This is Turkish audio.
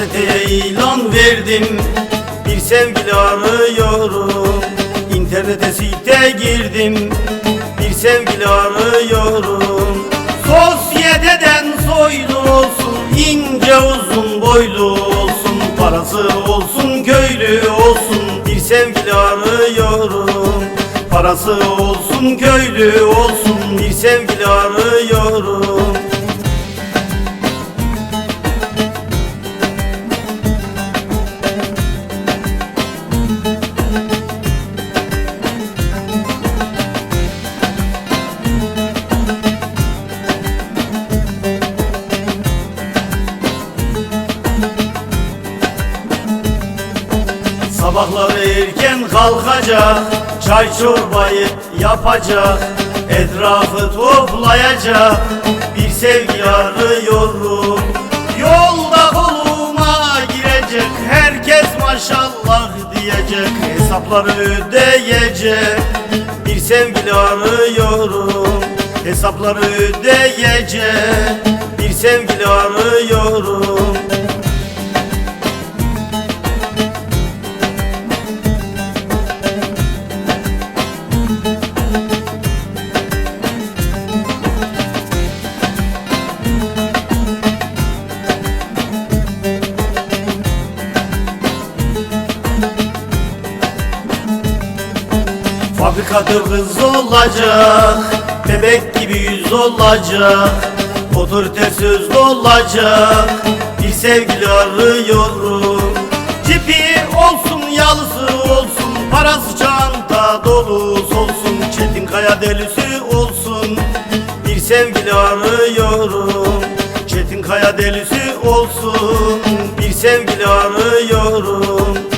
Gazeteye ilan verdim Bir sevgili arıyorum. İnternete site girdim Bir sevgili arıyorum. Sosyeteden soylu olsun ince uzun boylu olsun. Parası olsun köylü olsun Bir sevgili arıyorum. Parası olsun köylü olsun Bir sevgili arıyorum Sabahları erken kalkacak Çay çorbayı yapacak Etrafı toplayacak. Bir sevgi arıyorum Yolda koluma girecek. Herkes maşallah diyecek Hesapları ödeyecek. Bir sevgili arıyorum Hesapları ödeyecek. Bir sevgili arıyorum Fabrikada kız olacak Bebek gibi yüz olacak Otorite söz olacak Bir sevgili arıyorum Cipi olsun yalısı olsun Parası çanta dolusu olsun Çetin kaya delisi olsun. Bir sevgili arıyorum Çetin kaya delisi olsun. Bir sevgili arıyorum